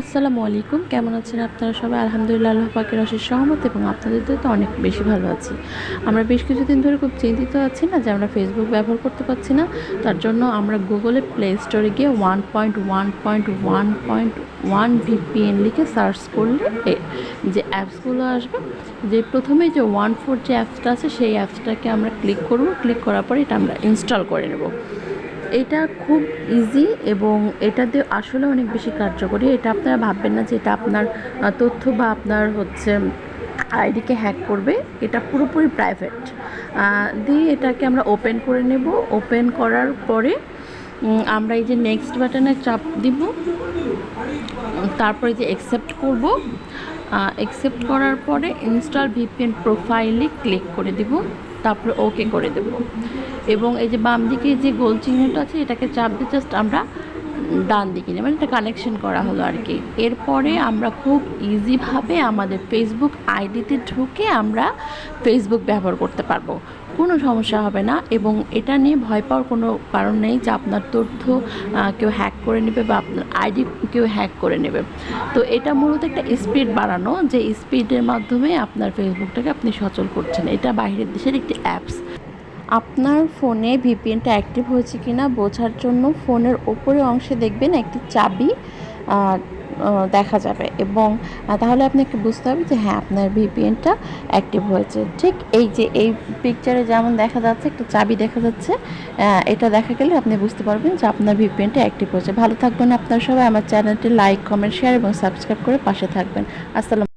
আসসালামু আলাইকুম। কেমন আছেন আপনারা সবাই? আলহামদুলিল্লাহ, আল্লাহ পাকের অশেষ সহমত এবং আপনাদের তো অনেক বেশি ভালো আছি। আমরা বেশ কিছুদিন ধরে খুব চিন্তিত আছি না যে আমরা ফেসবুক ব্যবহার করতে পারছি না। তার জন্য আমরা গুগলে প্লে স্টোরে গিয়ে one point one point one point one VPN লিখে সার্চ করলে যে অ্যাপসগুলো আসবে, যে প্রথমে যে ওয়ান ফোর যে অ্যাপসটা আছে, সেই অ্যাপসটাকে আমরা ক্লিক করব। ক্লিক করার পরে এটা আমরা ইনস্টল করে নেব। এটা খুব ইজি এবং এটা দিয়ে আসলে অনেক বেশি কার্যকরী। এটা আপনারা ভাববেন না যে এটা আপনার তথ্য বা আপনার হচ্ছে আইডিকে হ্যাক করবে। এটা পুরোপুরি প্রাইভেট দিয়ে এটাকে আমরা ওপেন করে নেব। ওপেন করার পরে আমরা এই যে নেক্সট বাটনে চাপ দিব, তারপরে যে অ্যাকসেপ্ট করব অ্যাকসেপ্ট করার পরে ইনস্টল ভিপিএন প্রোফাইলে ক্লিক করে দিব, তারপরে ওকে করে দেব। এবং এই যে বাম দিকে যে গোল চিহ্নটা আছে, এটাকে চাপ দিয়ে জাস্ট আমরা ডান দিকে নিয়ে মানে এটা কানেকশন করা হলো আর কি। এরপরে আমরা খুব ইজিভাবে আমাদের ফেসবুক আইডিতে ঢুকে আমরা ফেসবুক ব্যবহার করতে পারব। কোনো সমস্যা হবে না এবং এটা নিয়ে ভয় পাওয়ার কোনো কারণ নেই যে আপনার তথ্য কেউ হ্যাক করে নেবে বা আপনার আইডি কেউ হ্যাক করে নেবে। তো এটা মূলত একটা স্পিড বাড়ানো যে স্পিডের মাধ্যমে আপনার ফেসবুকটাকে আপনি সচল করছেন। এটা বাইরের দেশের একটি অ্যাপস আপনার ফোনে ভিপিএনটা অ্যাক্টিভ হয়েছে কি না বোঝার জন্য ফোনের ওপরে অংশে দেখবেন একটি চাবি দেখা যাবে। এবং তাহলে আপনাকে বুঝতে হবে যে হ্যাঁ আপনার ভিপিএনটা অ্যাক্টিভ হয়েছে। ঠিক এই যে এই পিকচারে যেমন দেখা যাচ্ছে, একটা চাবি দেখা যাচ্ছে এটা দেখা গেলে আপনি বুঝতে পারবেন যে আপনার ভিপিএনটা অ্যাক্টিভ হয়েছে। ভালো থাকবেন আপনার সবাই। আমার চ্যানেলটি লাইক কমেন্ট শেয়ার এবং সাবস্ক্রাইব করে পাশে থাকবেন। আসসালাম